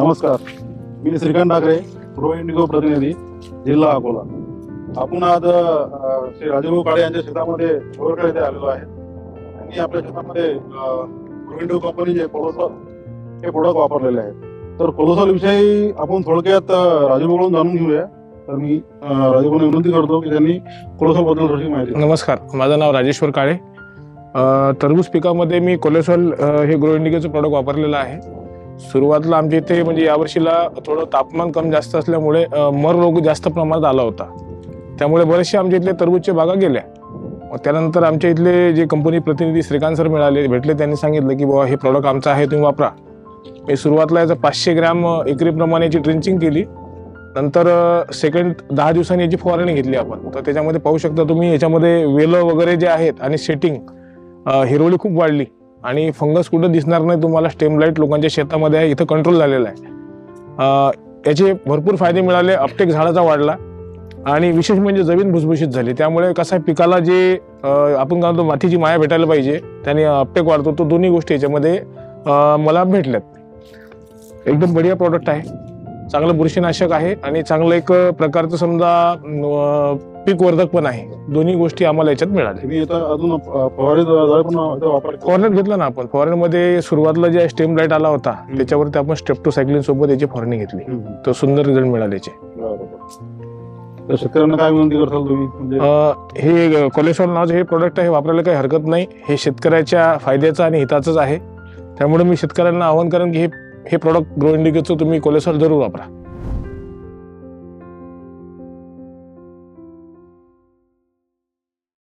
नमस्कार. मी Shrikant Thackeray pro Indigo प्रतिनिधी जिल्हा अकोला. आपण आज श्री राजेभाऊ काळे यांच्या शेतामध्ये बोरकडे इथे आलेलो आहे. त्यांनी आपल्या शेतामध्ये प्रो इंडिगो कंपनीचे कोलोसॉल हे प्रोडक्ट वापरलेले आहेत. तर कोलोसॉल विषयी आपण थोडक्यात राजेभाऊकडून जाणून घेऊया. तर मी अ, विनंती करतो की त्यांनी कोलोसॉलबद्दल माहिती नमस्कार. माझं नाव राजेश्वर काळे. तरबूज टरबूज पिकामध्ये मी कोलेसॉल हे ग्रो इंडिकेचं प्रॉडक्ट वापरलेलं आहे. सुरुवातीला आमच्या इथे म्हणजे यावर्षीला थोडं तापमान कमी जास्त असल्यामुळे मर रोग जास्त प्रमाणात आला होता. त्यामुळे बरेचसे आमच्या इथले तरबूजच्या बागा गेल्या. मग त्यानंतर आमच्या इथले जे कंपनी प्रतिनिधी श्रीकांत सर मिळाले भेटले त्यांनी सांगितलं की बाबा हे प्रॉडक्ट आमचं आहे तुम्ही वापरा. मी सुरुवातीला याचं पाचशे ग्रॅम एकरीप्रमाणे याची ड्रिंचिंग केली. नंतर सेकंड दहा दिवसांनी याची फवारणी घेतली आपण. तर त्याच्यामध्ये पाहू शकता तुम्ही याच्यामध्ये वेलं वगैरे जे आहेत आणि सेटिंग हिरवळी खूप वाढली. आणि फंगस कुठं दिसणार नाही तुम्हाला स्टेम लाइट लोकांच्या शेतामध्ये आहे इथं कंट्रोल झालेला आहे. याचे भरपूर फायदे मिळाले अपटेक झाडाचा वाढला आणि विशेष म्हणजे जमीन भुसभुशीत झाली. त्यामुळे कसं आहे पिकाला जे आपण काय म्हणतो मातीची माया भेटायला पाहिजे त्याने अपटेक वाढतो. तो दोन्ही गोष्टी याच्यामध्ये मला भेटल्यात. एकदम बढिया प्रॉडक्ट आहे. चांगलं बुरशीनाशक आहे आणि चांगलं एक प्रकारचं समजा पीक वर्धक पण आहे. दोन्ही गोष्टी आम्हाला याच्यात मिळाल्या. तुम्ही आता अजून अ, फवारणी झाडं पण इथं वापर फॉरेन घेतलं ना आपण. फॉरेनमध्ये सुरुवातीला जे स्टेम लाइट आला होता त्याच्यावरती आपण स्टेप्टोसायक्लिन सोबत याची फवारणी घेतली. तर सुंदर रिझल्ट मिळाले याचे. बरोबर. तर शेतकऱ्यांना काय विनंती करताल तुम्ही? म्हणजे हे कोलेस्ट्रॉल नावाचं हे प्रोडक्ट आहे वापरायला काही हरकत नाही. हे शेतकऱ्याच्या फायद्याचं आणि हिताचंच आहे. त्यामुळे मी शेतकऱ्यांना आवाहन करेन की हे हे प्रॉडक्ट ग्रो इंडिकेचं तुम्ही कोलेस्ट्रॉल जरूर वापरा.